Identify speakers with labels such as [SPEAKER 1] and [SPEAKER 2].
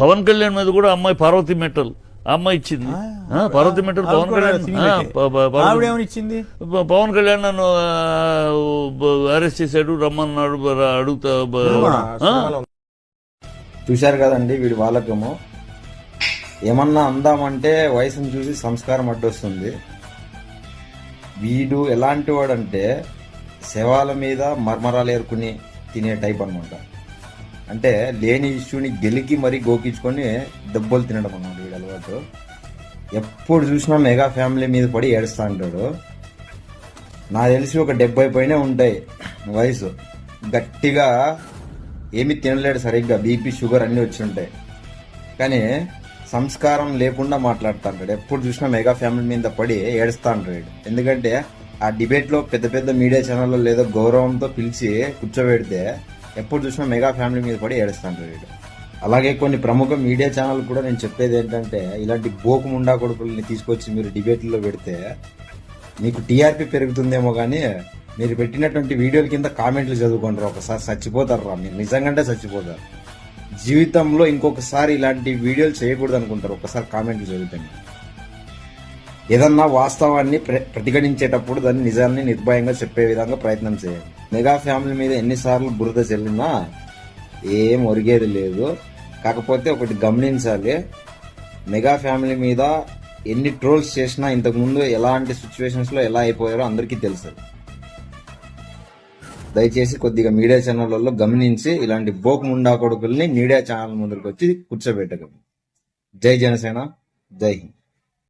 [SPEAKER 1] పవన్ కళ్యాణ్ మీద కూడా అమ్మాయి పార్వతి మెట్టల్ ఆ అమ్మాయి ఇచ్చింది. ఆ, పార్వతి మెట్టల్
[SPEAKER 2] ఆవిడ
[SPEAKER 1] పవన్ కళ్యాణ్
[SPEAKER 2] ఇచ్చింది?
[SPEAKER 1] పవన్ కళ్యాణ్ నన్ను అరెస్ట్ చేశాడు రమ్మన్నాడు అడుగుతా?
[SPEAKER 3] చూశారు కదండి వీడి వాళ్ళకము ఏమన్నా అందామంటే వయసును చూసి సంస్కారం అడ్డొస్తుంది. వీడు ఎలాంటి వాడంటే శవాల మీద మర్మరాలు ఏరుకుని తినే టైప్ అన్నమాట. అంటే లేని ఇష్యూని గెలికి మరీ గోకించుకొని దెబ్బలు తినడం అన్నాడు వీడు అలవాటు. ఎప్పుడు చూసినా మెగా ఫ్యామిలీ మీద పడి ఏడుస్తా అంటాడు నాకు తెలిసి ఒక డెబ్బై పైనే ఉంటాయి వయసు. గట్టిగా ఏమి తినలేడు సరిగ్గా బీపీ షుగర్ అన్నీ వచ్చి ఉంటాయి. కానీ సంస్కారం లేకుండా మాట్లాడుతుంటాడు ఎప్పుడు చూసినా మెగా ఫ్యామిలీ మీద పడి ఏడుస్తా అంటాడు ఎందుకంటే ఆ డిబేట్లో పెద్ద పెద్ద మీడియా ఛానల్లో లేదో గౌరవంతో పిలిచి కూర్చోబెడితే ఎప్పుడు చూసినా మెగా ఫ్యామిలీ మీద పడి ఏడుస్తాంటాడు వీడు. అలాగే కొన్ని ప్రముఖ మీడియా ఛానల్ కూడా నేను చెప్పేది ఏంటంటే ఇలాంటి బోకు ముండా కొడుకుల్ని తీసుకొచ్చి మీరు డిబేట్లో పెడితే మీకు టీఆర్పీ పెరుగుతుందేమో కానీ మీరు పెట్టినటువంటి వీడియోల కింద కామెంట్లు చదువుకుంటారు ఒకసారి. చచ్చిపోతారు రా మీరు. నిజంగానే చచ్చిపోతారు. జీవితంలో ఇంకొకసారి ఇలాంటి వీడియోలు చేయకూడదు అనుకుంటారు ఒకసారి కామెంట్లు చదువుతాను. ఏదన్నా వాస్తవాన్ని ప్ర- ప్రతిఘటించేటప్పుడు దాన్ని నిజాన్ని నిర్భయంగా చెప్పే విధంగా ప్రయత్నం చేయండి. మెగా ఫ్యామిలీ మీద ఎన్నిసార్లు బురద చెల్లినా ఏం ఒరిగేది లేదు. కాకపోతే ఒకటి గమనించాలి. మెగా ఫ్యామిలీ మీద ఎన్ని ట్రోల్స్ చేసినా ఇంతకుముందు ఎలాంటి సిచ్యువేషన్స్లో ఎలా అయిపోయారో అందరికీ తెలుసు. దయచేసి కొద్దిగా మీడియా ఛానళ్ళలో గమనించి ఇలాంటి బోక్ ముండా కొడుకుల్ని మీడియా ఛానల్ ముందుకు వచ్చి కూర్చోబెట్టగం జై జనసేన. జై హింద్.